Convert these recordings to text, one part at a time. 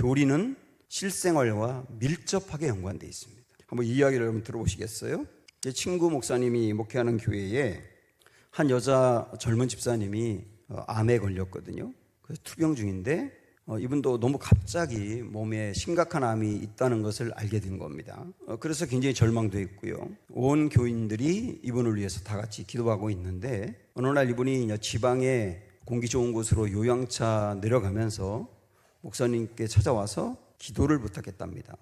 교리는 실생활과 밀접하게 연관되어 있습니다. 한번 이 이야기를 한번 들어보시겠어요? 제 친구 목사님이 목회하는 교회에 한 여자 젊은 집사님이 어, 암에 걸렸거든요. 그래서 투병 중인데 어, 이분도 너무 갑자기 몸에 심각한 암이 있다는 것을 알게 된 겁니다. 어, 그래서 굉장히 절망도 했고요. 온 교인들이 이분을 위해서 다 같이 기도하고 있는데 어느 날 이분이 지방에 공기 좋은 곳으로 요양차 내려가면서 목사님께 찾아와서 기도를 부탁했답니다.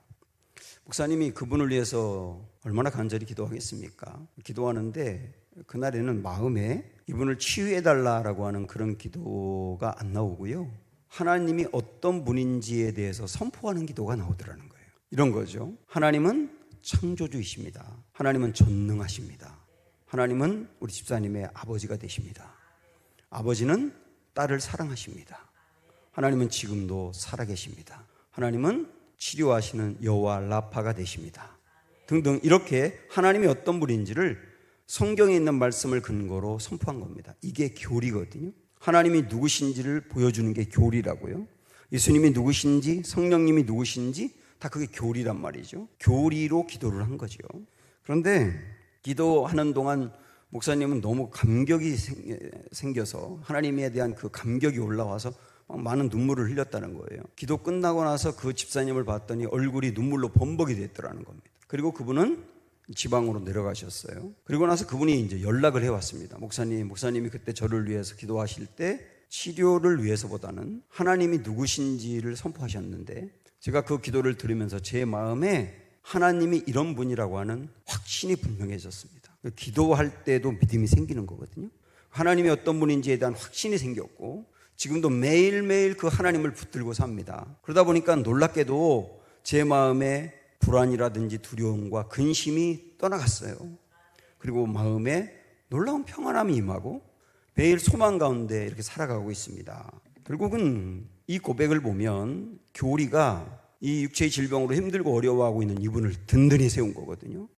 목사님이 그분을 위해서 얼마나 간절히 기도하겠습니까? 기도하는데 그날에는 마음에 이분을 치유해달라라고 하는 그런 기도가 안 나오고요. 하나님이 어떤 분인지에 대해서 선포하는 기도가 나오더라는 거예요. 이런 거죠. 하나님은 창조주이십니다. 하나님은 전능하십니다. 하나님은 우리 집사님의 아버지가 되십니다. 아버지는 딸을 사랑하십니다. 하나님은 지금도 살아계십니다. 하나님은 치료하시는 여호와 라파가 되십니다. 등등 이렇게 하나님이 어떤 분인지를 성경에 있는 말씀을 근거로 선포한 겁니다. 이게 교리거든요. 하나님이 누구신지를 보여주는 게 교리라고요. 예수님이 누구신지, 성령님이 누구신지 다 그게 교리란 말이죠. 교리로 기도를 한 거죠. 그런데 기도하는 동안 목사님은 너무 감격이 생- 생겨서 하나님에 대한 그 감격이 올라와서 막 많은 눈물을 흘렸다는 거예요. 기도 끝나고 나서 그 집사님을 봤더니 얼굴이 눈물로 범벅이 됐더라는 겁니다. 그리고 그분은 지방으로 내려가셨어요. 그리고 나서 그분이 이제 연락을 해왔습니다. 목사님, 목사님이 그때 저를 위해서 기도하실 때 치료를 위해서보다는 하나님이 누구신지를 선포하셨는데 제가 그 기도를 들으면서 제 마음에 하나님이 이런 분이라고 하는 확신이 분명해졌습니다. 기도할 때도 믿음이 생기는 거거든요. 하나님이 어떤 분인지에 대한 확신이 생겼고 지금도 매일매일 그 하나님을 붙들고 삽니다. 그러다 보니까 놀랍게도 제 마음에 불안이라든지 두려움과 근심이 떠나갔어요. 그리고 마음에 놀라운 평안함이 임하고 매일 소망 가운데 이렇게 살아가고 있습니다. 결국은 이 고백을 보면 교리가 이 육체의 질병으로 힘들고 어려워하고 있는 이분을 든든히 세운 거거든요.